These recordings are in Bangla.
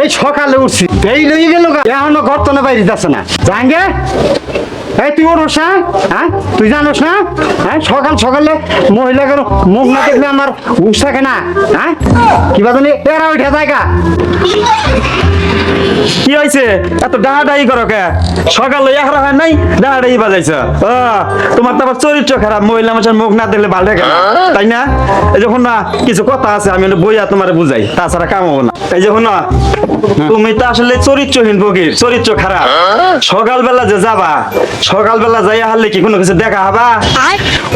এই সকালে উঠছি। এই লইয়ে গেল এখনও গর্তনে বাইরে যাচ্ছে না। জাহাঙ্গে এই তুই ওরস না হ্যাঁ? তুই জানোস না হ্যাঁ? সকাল সকালে মহিলাকে মুখ না দেখলে আমার থাকে না হ্যাঁ? কিবা জানি এরা উঠে জায়গা কি হয়েছে এত ডাহাডাহি করো কে? সকালে হয় নাই ডাহাডাহি বাজাইছ। তোমার তো আবার চরিত্র খারাপ মহিলা মানুষের মুখ না দেখলে ভালো লাগে তাই না? এই যখন না কিছু কথা আছে আমি বইয়া তোমার বুঝাই তাছাড়া কাম হব না। এই যখন না তুমি তো আসলে চরিত্রহীন বগির চরিত্র খারাপ। সকালবেলা যে যাবা সকালবেলা যাইয়া হারলে কি কোনো কিছু দেখা হবা?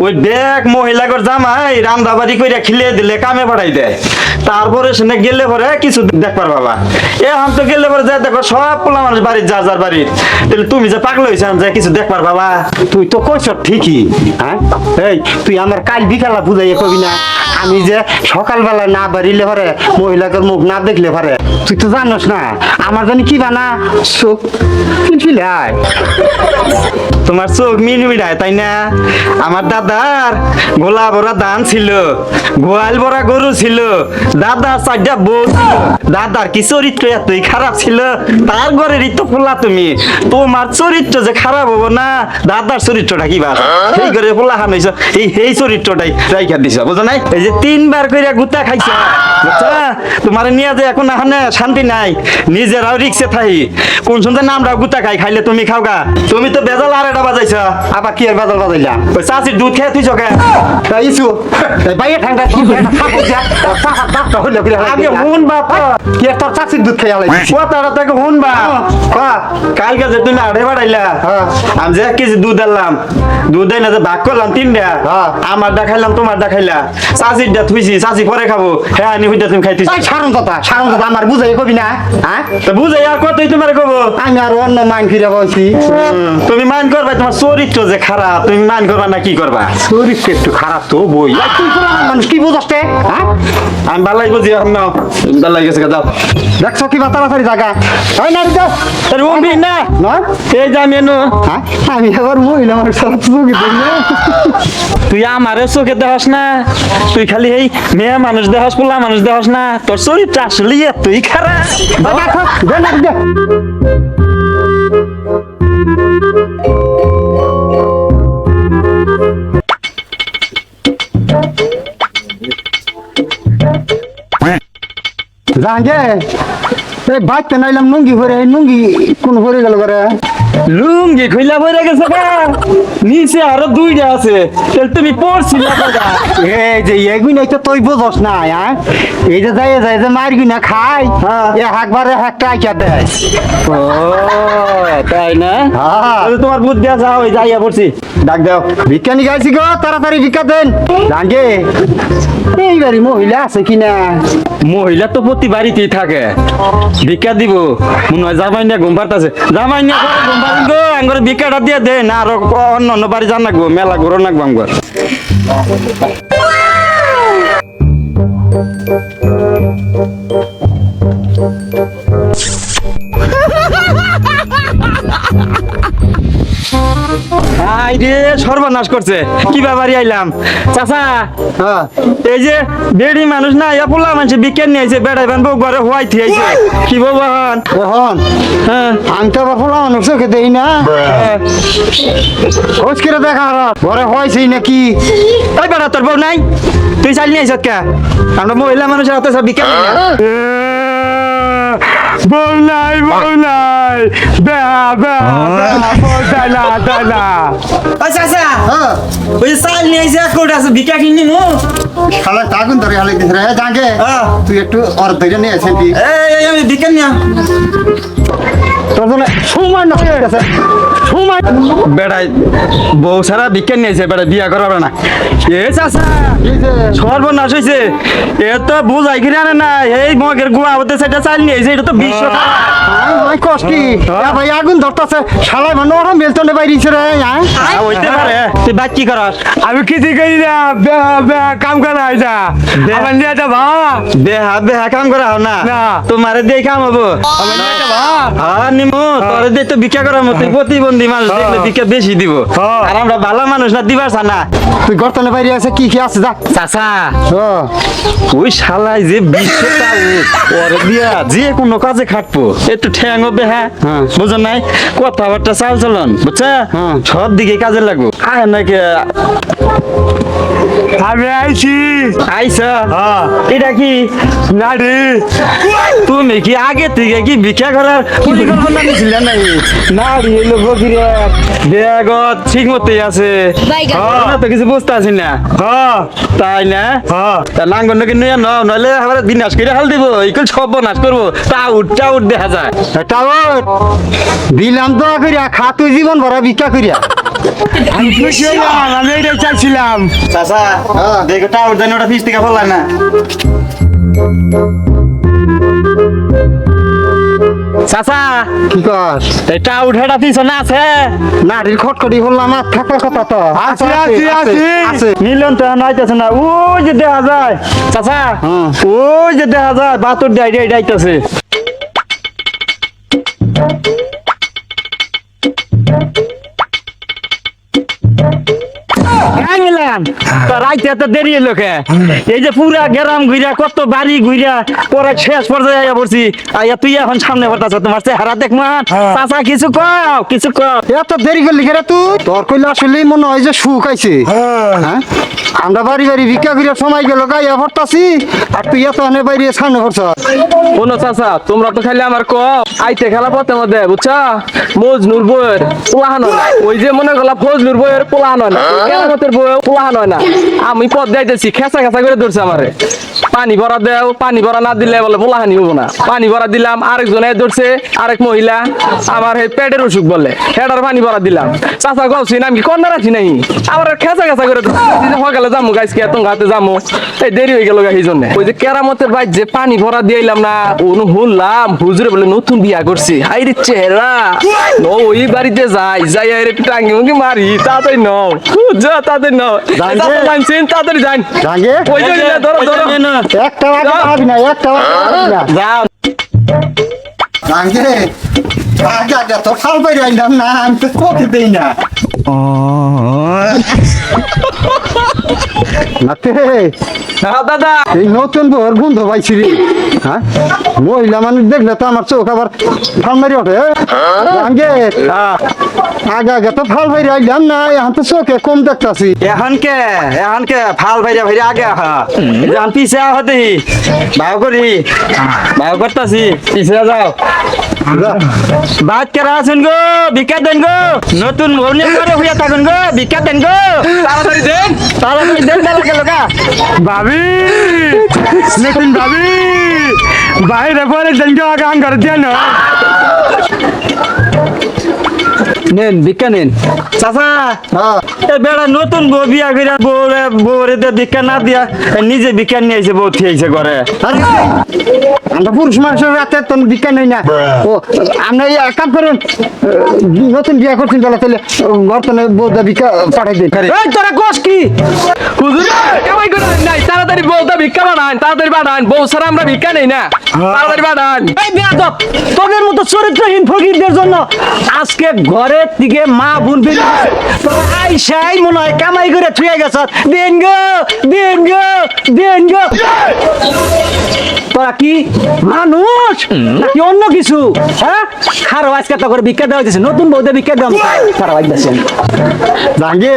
ওই দেখ মহিলাগর জামাই রান্দাবাড়ি কইরা খিলে দিলে কামে বাড়াই দেয়। তারপরে সেনে গেলে পরে কিছু দেখবার বাবা এ হাম তো গেলে পরে যা দেখো সব পোলা মানুষ বাড়ির যার যার বাড়ির। তাহলে তুমি যে পাগল হয়েছেন যে কিছু দেখবার বাবা তুই তো কইস ঠিকই হ্যাঁ? এই তুই আমার কাল বিকালা বুঝাইয়ে কবি না। আমি যে সকালবেলা না বাড়িলে পারে মহিলাকে মুখ না দেখলে পারে। তুই তো জানোস না আমার জানি কি বানা? চোখ পিলপিলাই তোমার চোখ মিনমিড়ায় তাই না? আমার দাদার গোলা ভরা ধান ছিল গোয়াল ভরা গরু ছিল দাদার চারটা বউ ছিল। দাদার কি চরিত্র এতই খারাপ ছিল? তার ঘরের তো ফুলা তুমি। তোমার চরিত্র যে খারাপ হব না দাদার চরিত্রটা কি বাস সেই ঘরে ফুলা খান হয়েছ এই এই চরিত্রটাই রাইখা দিছ বুঝো নাই? এই যে তিনবার কইরা গুতা খাইছ। বুঝছ? তোমার নিয়ে যে এখন এখানে শান্তি নাই। নিজেরাও রিক্সে থাই। কোন শুনতে নামটা গুতা খাই খাইলে তুমি খাও গা। তুমি তো বেজাল আর এটা বাজাইছ। আবার কি আর বাদল বাজাইলাম ওই চাষির দুধ খেয়ে তুই তা ইসু বাইরে ঠান্ডা আগে হুন বাপ। কি তোর চাষির দুধ খেয়ে আলাই কথাটা থেকে হুন বা কালকে যে তুমি আড়ে বাড়াইলা হ্যাঁ। আমি যে কেজি দুধ আনলাম। দুধ এনে যে ভাগ করলাম তিনটা হ্যাঁ। আমার দেখাইলাম তোমার দেখাইলা। চাষির দা থুইছি চাষি পরে খাব হ্যাঁ আনি হইতে তুমি খাইতেছি। তাই সারণ কথা সারণ কথা আমার বুঝাই কবি না হ্যাঁ তো বুঝে আর কতই তোমার কব? আমি আর অন্য মাইন ফিরে বলছি। তুমি মান করবা তোমার চরিত্র যে খারাপ তুমি মান করবা না কি করবা? শরীরটা একটু খারাপ তো বই। মানুষ কি বুঝাস হ্যাঁ আমি ভালাই বুঝি এখন নাও। ভালাই গেছে যাও দেখছ কি বা তাড়াতাড়ি জায়গা? হয় না রিজা আরে উঠবি না। না এই যে আমি এনো। হ্যাঁ আমি আবার মহিলা আমার সাথে চোখে দেখি তুই আমারে চোখে দেখাস না। তুই খালি এই মেয়ে মানুষ দেখাস, পোলা মানুষ দেখাস না, তোর চরিত্র আসলে তুই খারাপ। জাহাঙ্গে এই বাইতে নাইলাম, নুঙ্গি ভরে নুঙ্গি কোন ভরে গেল করে লুঙ্গি খুইলা বইরা গেছে গা। নিচে আরও দুইটা আছে। তাহলে তুমি পড়ছি না দাদা। এই যে এগুই নাই তো তুই বুঝস না হ্যাঁ? এই যে যাই যাই যে মারগি না খাই। হ্যাঁ। এ হাকবারে হাক টাইকা দেয়। ও তাই না? হ্যাঁ। তাহলে তোমার বুদ্ধি আছে ওই যাইয়া পড়ছি। ডাক দাও। বিজ্ঞানী গাইছি গো তাড়াতাড়ি ভিক্ষা দেন। জানগে এইবারই মহিলা আছে কিনা মহিলা তো প্রতি বাড়িতেই থাকে। ভিক্ষা দিব মনে হয় জামাই নিয়ে ঘুম পারতাছে জামাই ঘুম গো আঙ্গরে ভিক্ষাটা দিয়ে দেন আর অন্য অন্য বাড়ি জান নাকবো মেলা ঘুরো নাকবো আঙ্গর। রে সর্বনাশ করছে। কি বাবারি আইলাম। চাচা হ্যাঁ। এই যে বেড়ি মানুষ না ইয়া পোলা মানুষ বিজ্ঞান নিয়ে আইছে বেড়াই বানবো ঘরে হোয়াই থিয়েছে কি বাবান এখন? হ্যাঁ। আমি তো আবার ফোলা মানুষ চোখে দেই না। খোঁজ করে দেখা ঘরে হয়েছে নাকি? ওই বেড়া তোর বউ নাই? তুই চাল নিয়ে আইছত কে আমরা মহিলা মানুষের হাতে সব বিজ্ঞান বউ নাই বউ নাই। না না ওই চাচা হ্যাঁ। ওই চাল নিয়ে আইছে কোটা আছে? ভিক্ষা কিনি নু শালা তাগুন ধরে হালে দিস রে? জাগে হ্যাঁ। তুই একটু ওর ধরে নিয়ে আসেন এই আমি ভিক্ষা নিয়া। তোর জন্য সময় নষ্ট হয়ে গেছে। ঘুমাই বেড়াই বউ সারা বিজ্ঞান নিয়েছে বেড়াই বিয়া করাবে না। এ চাচা সর্বনাশ হয়েছে এ তো বুঝাই কিনে আনে না এই মগের গুয়া হতে সেটা চাল নিয়েছে এটা তো বিশ্ব ভাই কষ্টি ভাই আগুন ধরতেছে। শালাই মানে ওরা মেলতনে বাইরিছে রে হ্যাঁ হইতে পারে। তুই বাদ কি করাস আমি কিছু করি না বে- বে- কাম করা হয় না। বে- আমার নিয়ে যাবা বেহা বেহা কাম করা না। না। তোমারে দিয়ে কাম হব। আমার নিয়ে যাবা আর নিমু তোরে দিয়ে তো ভিক্ষা করার মতো প্রতিবন্ধী মানুষ দেখলে দিকে বেশি দিব। হ্যাঁ। আর আমরা ভালো মানুষ না দিবার না। তুই গর্তনে বাইরে আছে কি কি আছে যা। চাচা। ওই শালাই যে বিশ্বটা ওরে দিয়া যে কোনো কাজে খাটবো। একটু ঠ্যাং হবে হ্যাঁ। হ্যাঁ। নাই? কথাবার্তা চাল চলন বুঝছে? হ্যাঁ। সব দিকে কাজে লাগবো। আয় নাকি। আমি আইছি। আইসা হ্যাঁ। এটা কি? নারী তুমি কি আগে থেকে কি ভিক্ষা করার পরিকল্পনা নিছিলে নাই নারী এলো বকিরে দেগ ঠিক মতোই আছে হ্যাঁ, তো কিছু বুঝতে আছি না। হ্যাঁ। তাই না? হ্যাঁ। তা লাঙ্গন নাকি নিয়ে নাও নইলে আবার বিনাশ করে হাল দিব। ইকুল সব নাশ করব। তা উঠ দেখা যায়। এটা ওর দিলাম তো করিয়া খা তুই জীবন ভরা ভিক্ষা করিয়া আমি খুশি হইলাম আমি এটাই চাইছিলাম। চাচা দেখো টা উঠ জানি ওটা ফিস থেকে ফেললাই না। চাচা কি কর এটা উঠেটা ফিস না আছে? নারীর খটখটি হলাম আর থাকার কথা তো। আছে, আছে, আছে। আছে মিলন তো নাইতেছে না। ওই যে দেখা যায়। চাচা হুম। ওই যে দেখা যায় বাতুর ডাই ডাই রাইতে এত দেরি কে? এই যে পুরা গ্রাম ঘুরা কত বাড়ি ঘুরা পরে শেষ পর্যায়ে আইয়া পড়ছি। আইয়া তুই এখন সামনে পড়তাছ তোমার চেহারা দেখ মান চাচা কিছু কও কিছু কও। এত দেরি করলি কেন তুই? তোর কইলে আসলেই মনে হয় যে সুখ আইছে। হ্যাঁ। আমরা বাড়ি বাড়ি ভিক্ষা করিয়া সময় গেল গাইয়া ভরতাছি আর তুই এত অনেক বাইরে সামনে ভরছ শোনো চাচা তোমরা তো খালি আমার কম আইতে খেলা পথে মধ্যে বুঝছা? মজনুর বইয়ের পোলাহান ওই যে মনে করলা ফজলুর বইয়ের পোলাহান হয় না কেরামতের বইয়ের পোলাহান হয় না। আমি পথ যাইতেছি করে ধরছে আমারে। পানি ভরা দেও, পানি ভরা না দিলে বলে পোলাহানি হব না। পানি ভরা দিলাম ধরছে, আরেক মহিলা, আমার এই পেটের অসুখ বলে। হেডার পানি ভরা দিলাম। চাচা কন্যা রাখছি নাই খেসা করে সকালে যামু যামু। এই দেরি হয়ে গেল এই জন্য। ওই যে কেরামতের ভাই যে পানি ভরা দিয়েলাম না, অনু শুনলাম হুজুরে বলে নতুন বিয়া করছি। হাই রে চেহারা। ওই বাড়িতে যাই যাই, আরে টাঙ্গি মুঙ্গি মারি, তাড়াতাড়ি নও। যা, তাড়াতাড়ি তাড়াতাড়ি তাড়াতাড়ি যান। জাঙ্গে ওই যে ধরো ধরো। একটা আগে পাবি না একটা আগে পাবি না। যাও। জাঙ্গে আগে আগে তো খাল বাইরে আইলাম না আমি তো কোকে দেই না নাতে দাদা নতুন বউর গন্ধ পাইছি রে হ্যাঁ? মহিলা মানুষ দেখলে তো আমার চোখ আবার ফাল মারি ওঠে জাঙ্গে আগে আগে তো ফাল বাইরে আইলাম না এখন তো চোখে কম দেখতাছি এখন কে এখন কে ফাল ভাইরা ভাইরা আগে আহা যান পিছে হতে ভাও করি ভাও করতাছি পিছে যাও বাদ কেরা আছেন গো ভিক্ষা দেন গো নতুন ভবনে করে হইয়া থাকুন গো ভিক্ষা দেন গো তাড়াতাড়ি দেন তাড়াতাড়ি দেন তারা গেল গা ভাবি নতুন ভাবি বাইরে পরে জনকে আগান করে দিয়ে না নেন ভিক্ষা নেন। চাচা! হ্যাঁ। এ বেড়া নতুন বউ বিয়া কইরা বউরে বউরে দিয়ে ভিক্ষা না দিয়া এ নিজে ভিক্ষা নিয়ে আইছে বউ থিয়েছে ঘরে। আরে আমরা পুরুষ মানুষের রাতে তো বিজ্ঞান নেই না। ও আমরা এই এক কাম করুন নতুন বিয়া করছেন তাহলে তাহলে বর্তমানে বৌদ্ধ বিকা পাঠাই দিন। এই তোরা কোষ কি? হুজুর করে নাই তাড়াতাড়ি বউটা ভিক্ষা তাড়াতাড়ি বউ ছাড়া আমরা ভিক্ষা নেই না। তাড়াতাড়ি বাড়ান এই বেয়াদব তোদের মতো চরিত্রহীন ফকিরদের জন্য আজকে ঘরের দিকে মা বোন গেছে। আইসাই মনে হয় কামাই করে থুয়ে গেছ দেন গো দেন গো দেন গো তোরা কি মানুষ নাকি অন্য কিছু হ্যাঁ খারো আজকে তো করে ভিক্ষা দেওয়া হয়েছে নতুন বৌদ্ধ ভিক্ষা দেওয়া জাঙ্গে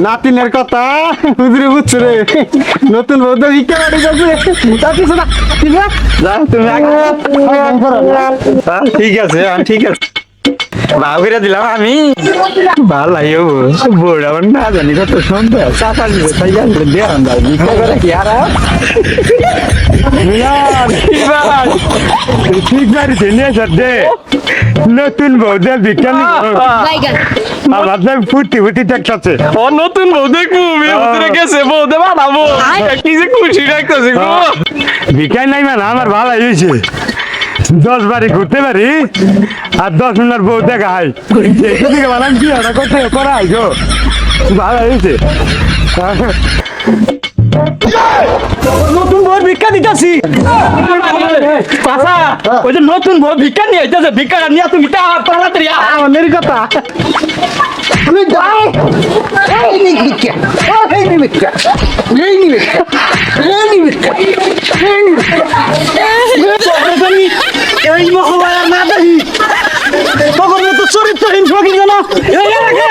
নাতিনের কথা হুজুরে বুঝছ রে নতুন বৌদ্ধ বিকা পাঠাই যাচ্ছে তা কিছু না ঠিক আছে হ্যাঁ। হ্যাঁ, ঠিক আছে হ্যাঁ, ঠিক আছে ভাও করে দিলাম আমি। ভালো লাগিও বড় আমার না জানি কত সুন্দর চাচা দিবে তাই জানি দেওয়ান দাও ভিক্ষা করে কি আর ঠিক বাড়িতে নিয়ে দে। নতুন বৌদা বিজ্ঞানী আমার তো ফুটি ফুটি দেখতেছে। ও নতুন বউ দেখব ভিতরে গেছে বানাবো। কি যে খুশি রাখতেছে গো। বিজ্ঞান নাই মানে আমার ভালো হয়েছে। দশ বাড়ি ঘুরতে পারি আর দশ মিনিট বউ দেখা হয়। এদিকে বানান কি ওটা করতে করা হয় গো। ভালো হয়েছে। নতুন বউ ভিক্ষা দিতেছি। পাশা ওই যে নতুন বউ ভিক্ষা নিয়ে আইতেছে ভিক্ষা নিয়ে তুমি তাড়াতাড়ি। কথা। যাই এই নি ভিক্ষা। এই নি ভিক্ষা। এই নি ভিক্ষা। এই নি ভিক্ষা। এই নি ভিক্ষা। এই মহলায় না দেখি। তখন তো চরিত্রহীন এলাকায়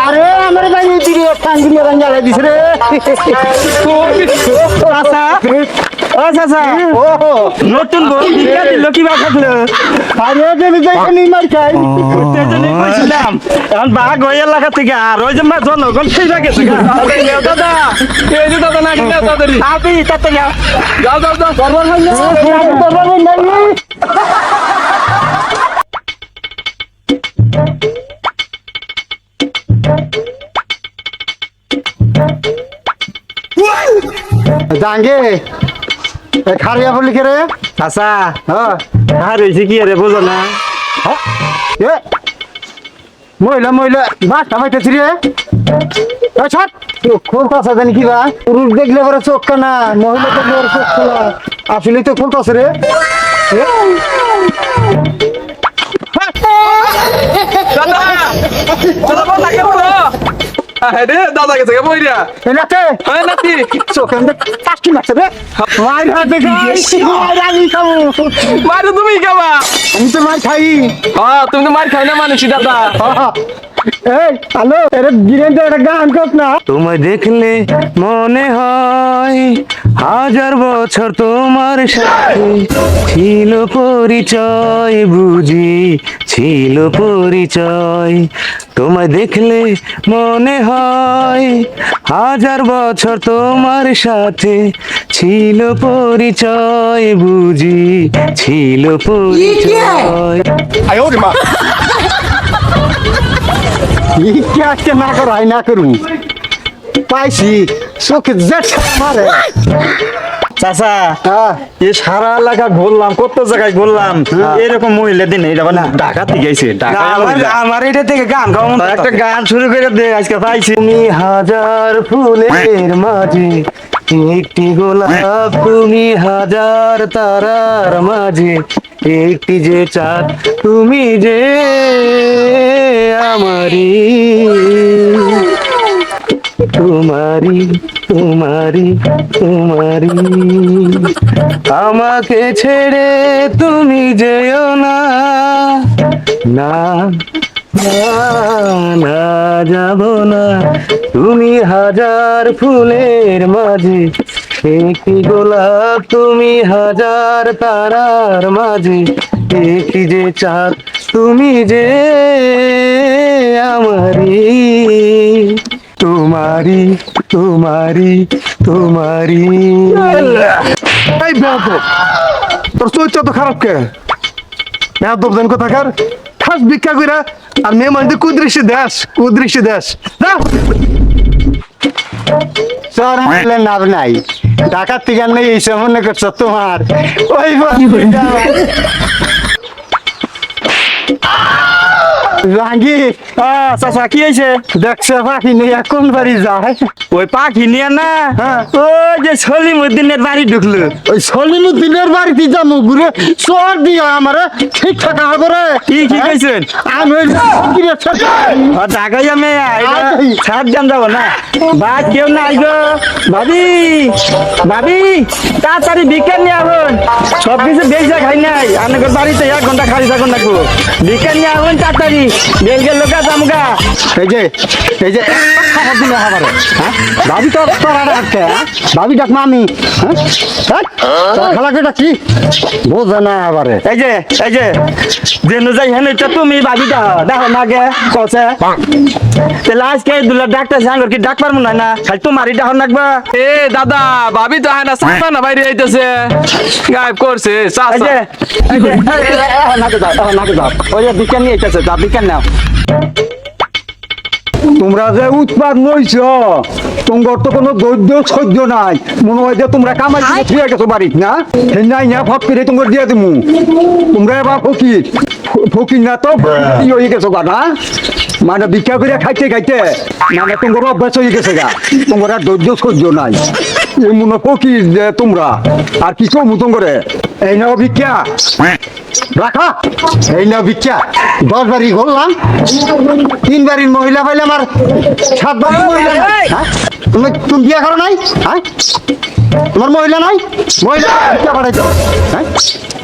আর দিকে টাঙ্গিয়ে রাঙ্গালে দিছ রে ও চাচা ও নতুন বউ ভিক্ষা দিল কি বা থাকল আরে দেবি যাই নি মার খাই তেজনি কইছিলাম এখন বাঘ ওই এলাকা থেকে আর ওই যে মা জনগণ সেই গেছে গা। দাদা এই যে দাদা না তাড়াতাড়ি আপনি তাতে যাও যাও যাও যাও সর্বর হয়ে জাহাঙ্গীর খারিয়া বলি কে রে চাচা হ্যাঁ আর কি রে বুঝো না এ মহিলা মহিলা বাস কামাইতেছি রে ছাড় খুব কাছে জানি কি বা পুরুষ দেখলে পরে চোখ কানা মহিলা দেখলে পরে চোখ খোলা আসলে তো খুব কাছে রে দাদা দাদা বলো হ্যাঁ দাদা গেছে বইরা এলাতে হ্যাঁ নাতি। চোখে কাশকি মারছে রে। মার হাতে খাই মার আমি খাব। মারো তুমি কেবা আমি তো মার খাই। হ্যাঁ তুমি তো মার খাই না মানুষই দাদা। এই হ্যালো এর গিরেন একটা গান কর না। তোমায় দেখলে মনে হয় হাজার বছর তোমার সাথে ছিল পরিচয় বুঝি ছিল পরিচয়। তোমায় দেখলে মনে হয় হাজার বছর তোমার সাথে ছিল পরিচয় বুঝি ছিল পরিচয়। আজকে না করো আই না করুন। পাইছি চোখে জেট মারে। চাচা হ্যাঁ। এ সারা এলাকা ঘুরলাম কত জায়গায় ঘুরলাম এরকম মহিলা দিন এটা মানে ঢাকা থেকে আইছে ঢাকা আমার এটা থেকে গান গাও একটা গান শুরু করে দে আজকে পাইছি। তুমি হাজার ফুলের মাঝে একটি গোলাপ তুমি হাজার তারার মাঝে একটি যে চাঁদ, তুমি যে আমারি তোমারি তোমারি তোমারি আমাকে ছেড়ে তুমি যেও না না না, যাব না। তুমি হাজার ফুলের মাঝে একটি গোলাপ তুমি হাজার তারার মাঝে। একটি যে চাঁদ? তুমি যে আমারি তোমারি তোমারি তোমারি তোর চরিত্র তো খারাপ কে? বেয়াদব দেন কোথাকার। খাস ভিক্ষা কইরা, আর মেয়ে মানুষ কুদৃষ্টি দেশ কুদৃষ্টি দেশ। মারলে লাভ নাই। টাকার থেকে নেই এই সামনে করছ তোমার। ওই জাহাঙ্গীর চাচা কি হয়েছে? দেখছে পাখি নেই কোন বাড়ি যায়। ওই পাখি নিয়ে না? হ্যাঁ। ওই যে সলিমুদ্দিনের বাড়ি ঢুকলো। ওই সলিমুদ্দিনের বাড়িতে যাব ঘুরে চর দিয়ে আমার ঠিক থাকা হবে রে। কি কি কইছেন? আমি ঢাকাই আমি সাত জন যাব না। বা কেউ নাই গো। ভাবি ভাবি তাড়াতাড়ি বিজ্ঞান নিয়ে আগুন সব কিছু বেচা খাই নাই। আপনাদের বাড়িতে এক ঘণ্টা খালি থাকুন রাখব বিজ্ঞান নিয়ে আগুন তাড়াতাড়ি। বেল গেল লোকা জামগা এই যে এই যে খবর দিলে হাবারে হ্যাঁ ভাবি তো তোর আর আটকে হ্যাঁ ভাবি ডাক মামি হ্যাঁ হ্যাঁ? তোর খেলাকে ডাকি বোঝে না হাবারে এই যে এই যে যেন যাই হেন এটা তুমি ভাবি দাও দেখো না গে কছে তাহলে আজকে দুলা ডাক্তার সাঙ্গর কি ডাক পারব না না খালি তোমারই ডাক নাকবা এ দাদা ভাবি তো হয় না চাচা না বাইরে আইতেছে গায়েব করছে এই চাচা যে এই যে নাকে দাও এখন নাকে দাও ওই যে আইতেছে যা বিজ্ঞান নাও তোমরা যে উৎপাদ নইছ তোমার তো কোনো দৈর্য সহ্য নাই। মনে হয় যে তোমরা কামাই থুয়ে গেছো বাড়িত না? নাই না ফট করে তোমার দিয়ে দিমু। তোমরা এবার ফকির ফকির না তো হয়ে গেছো গা না? মানে ভিক্ষা করে খাইতে খাইতে মানে তোমার অভ্যাস হয়ে গেছে গা। তোমার আর ধৈর্য সহ্য নাই। এই মনে ফকির যে তোমরা। আর কি কমু তোমারে? এই নাও ভিক্ষা। রাখা। এই নাও ভিক্ষা। দশ বাড়ি ঘুরলাম তিন বাড়ির মহিলা পাইলাম আর সাত বাড়ির মহিলা নাই। হ্যাঁ? তুমি তুমি বিয়ে করো নাই? হ্যাঁ? তোমার মহিলা নাই? মহিলা ভিক্ষা পাঠাইছো হ্যাঁ?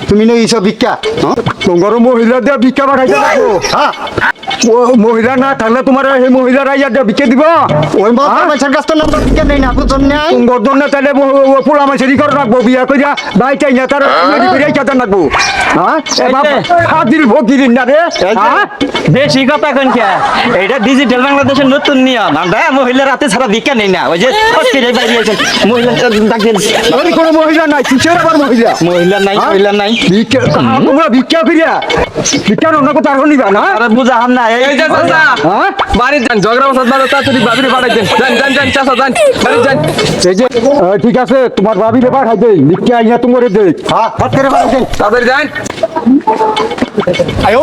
তুমি নেই এইসব ভিক্ষা। হ্যাঁ? তোমার মহিলা দিয়ে ভিক্ষা পাঠাইতে হ্যাঁ? ও মহিলা না থাকলে তোমার সেই মহিলারা দিয়ে ভিক্ষা দিব? ওই তো নাম্বার ভিক্ষা নেই না তোমার জন্য তাহলে পোলা মাছেরই করে রাখব বিয়া ভাই চাই না তার রাখব হ্যাঁ? না রে। হ্যাঁ? বেশি কথা কোন কে? এটা ডিজিটাল বাংলাদেশের নতুন নিয়ম। আমরা মহিলা রাতে ছাড়া ভিক্ষা নেই না। ওই যে ফটকিরে বাইরে আছেন মহিলা ডাকেন ওই কোনো মহিলা নাই। কিসের আবার মহিলা? মহিলা নাই হ্যাঁ? মহিলা নাই। ভিক্ষা তোমরা ভিক্ষা ফিরিয়া? ভিক্ষা অন্য কোথাও আরও নিবা না? আরে বুঝা হাম না। এই যে হ্যাঁ? বাড়ি যান তাড়াতাড়ি পাঠাই দেন। যান যান যান চাচা যান বাড়ি যান। এই যে আহ, ঠিক আছে তোমার ভাবি রে পাঠাই দেই। ভিক্ষা আইয়া তোমারে দেই। হ্যাঁ? ফট করে পাঠাই দেই তাড়াতাড়ি যান আয়ো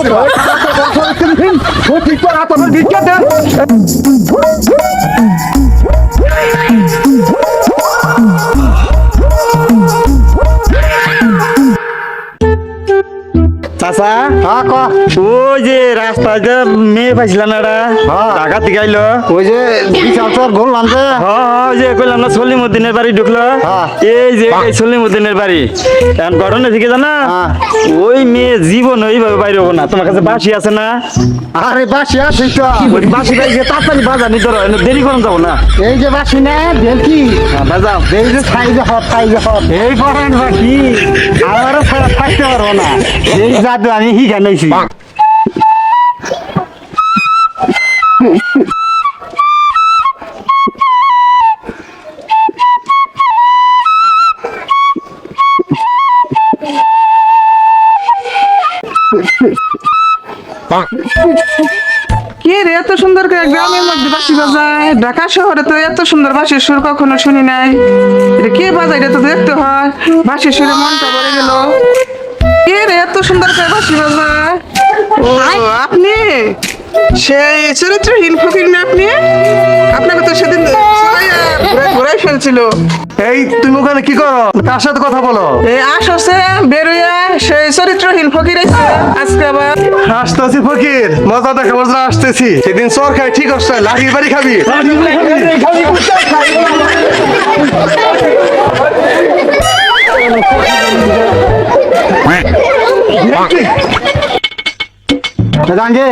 ঠিক করে তোমার ভিক্ষা দেন চাচা? হ্যাঁ ক। ওই যে রাস্তায় যে মেয়ে পাইছিলাম এটা হ্যাঁ। ঢাকা থেকে আইলো। ওই যে বিশাল স্যার ঘুরলাম যে হ্যাঁ ওই যে কইলাম না সলিমুদ্দিনের বাড়ি ঢুকলো। এই যে এই সলিমুদ্দিনের বাড়ি। এখন ঘটনা থেকে জানা। ওই মেয়ে জীবন ওইভাবে বাইরে হব না। তোমার কাছে বাসি আছে না? আরে বাসি আছে তো। বাসি বাইরে তাড়াতাড়ি বাজার নিতে রয় দেরি করুন যাব না। এই যে বাসি না দেখি হ্যাঁ, বাজাও। এই যে সাইজে হট সাইজে হট। এই পড়েন বাকি আমারও ছাড়া থাকতে পারব না। এই জাদু আমি হিগা নিয়েছি কে রে এত সুন্দর করে গ্রামের মধ্যে বাঁশি বাজায়? ঢাকা শহরে তো এত সুন্দর বাঁশির সুর কখনো শুনি নাই। এটা কে বাজায়? এটা তো দেখতে হয়। বাঁশির সুরে মনটা ভরে গেল। কে রে এত সুন্দর করে ও আপনি? সেই চরিত্রহীন ফকির না আপনি? আপনাকে তো সেদিন ঘুরাই- ফেলছিল। এই তুমি ওখানে কি করো? কার সাথে কথা বলো? এই আসছে বেরোয়া সেই চরিত্রহীন ফকির আজকে আবার। আসতেছি ফকির মজা দেখা মজা আসতেছি। সেদিন চর খাই ঠিক আছে লাঠির বাড়ি খাবি? জাঙ্গে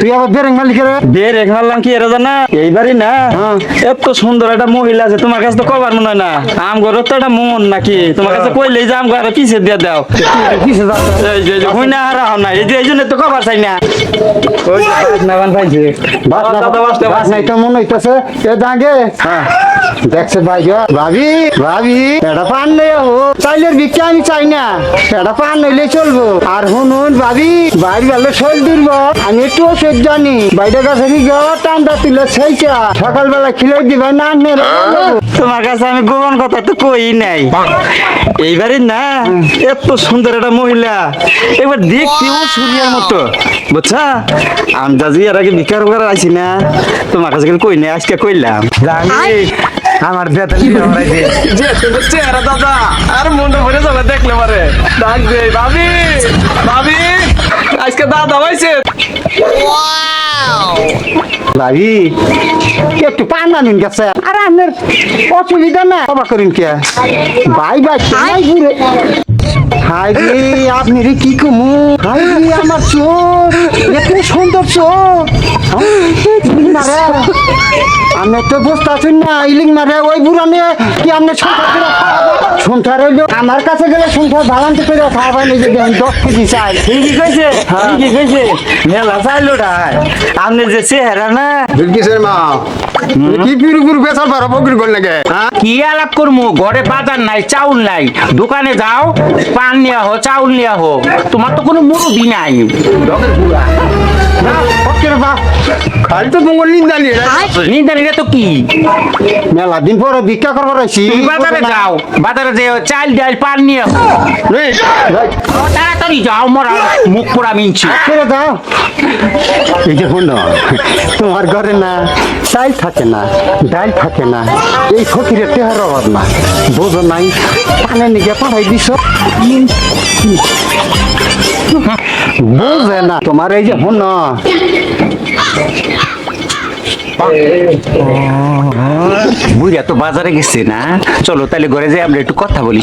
তুই আবার বেরেং মালিকের বের এখানলাম কি এরা জানা? এইবারই না? এত সুন্দর একটা মহিলা আছে তোমার কাছে তো কবার মনে হয় না? আম ঘর তো একটা মন নাকি? তোমার কাছে কইলে যে আম ঘর পিছে দিয়ে দাও। এই যে হই না হারা হও না। এই যে এই জন্য তো কবার চাই না। ওই যে বাসনাগান পাইছে বাস না বাস না, বাস তো মনে হইতেছে এ জাঙ্গে দেখছে ভাই ভাবি ভাবি এটা পান নেই ও। আমি চাই না। এটা পান নইলে চলবো। আর শুনুন ভাবি, বাইরে দুর্ব আমি একটু ওষুধ জানি। কাছে কি ছাইছা সকালবেলা দিবা না তোমার কাছে আমি গোপন কথা তো কই নাই। এইবারে না, এত সুন্দর একটা মহিলা। এবার দেখতেও সূর্যের মতো। বুঝছা? আন্দাজি এর আগে বিকার করে আইছি না। তোমার কাছে কই নাই, আজকে কইলাম। জানি আমার বেতন যে তোর চেহারা দাদা। আর মনটা ভরে যাবে দেখলে পারে। ডাক দে ভাবি ভাবি। আজকে দাদা হয়েছে। ভাবি একটু পান না নিন গেছে। আর আপনার অসুবিধা না বাবা করিন কে? ভাই ভাই নাই ঘুরে হাই রে আপনি রে কি কমু? হাই রে আমার চোখ এত সুন্দর চোখ আমি তো বুঝতে না ইলিং মারে ওই বুড়ানে কি আপনি সংসার করে হইল আমার কাছে গেলে সংসার ভালান্তি করে খাওয়া নিজে দেন দশ কেজি চাই ঠিকই কইছে ঠিকই কইছে। মেলা চাইলো ডাই আপনি যে চেহারা না? বিলকিসের মা। কি পিরু পিরু বেচার পারো বকরি করলে গে হ্যাঁ? কি আলাপ করব ঘরে বাজার নাই চাউল নাই। দোকানে যাও পান নিয়ে আহো চাউল নিয়ে আহো তোমার তো কোনো মুরব্বী নাই। খালি তো তোমার নিন্দা নিয়ে তো কি? মেলা দিন পরে ভিক্ষা করবার তুমি বাজারে যাও বাজারে যে চাল ডাল পান নিয়ে তাড়াতাড়ি যাও মরা মুখ পোড়া মিনছি। ছেড়ে দাও। এই যে শোনো তোমার ঘরে না চাল থাকে না ডাল থাকে না এই ফকিরের টেহার অভাব না। বোঝো নাই পানে নিকে পাঠাই দিছ। বোঝে না। তোমার এই যে শোনো বুড়িয়া তো বাজারে গেছে না? চলো তাহলে ঘরে যাই, আমরা একটু কথা বলি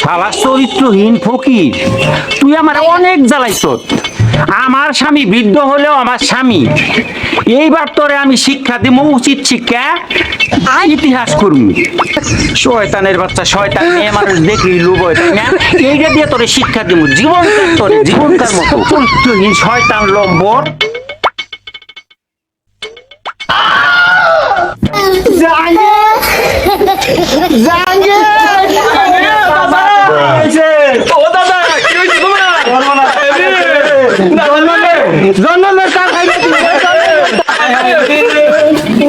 শালা চরিত্রহীন ফকির, তুই আমার অনেক জ্বালাইছ আমার স্বামী বৃদ্ধ হলেও আমার স্বামী। এইবার তোরে আমি শিক্ষা দিব, উচিত শিক্ষা? ইতিহাস করুন। শয়তানের বাচ্চা শয়তান মেয়ে মানুষ দেখলি লোভ হয় তাই না? এইটা দিয়ে তোরে শিক্ষা দিব জীবন তোরে জীবনকার মতো। চরিত্রহীন শয়তান লম্বর। জন্মের কাজ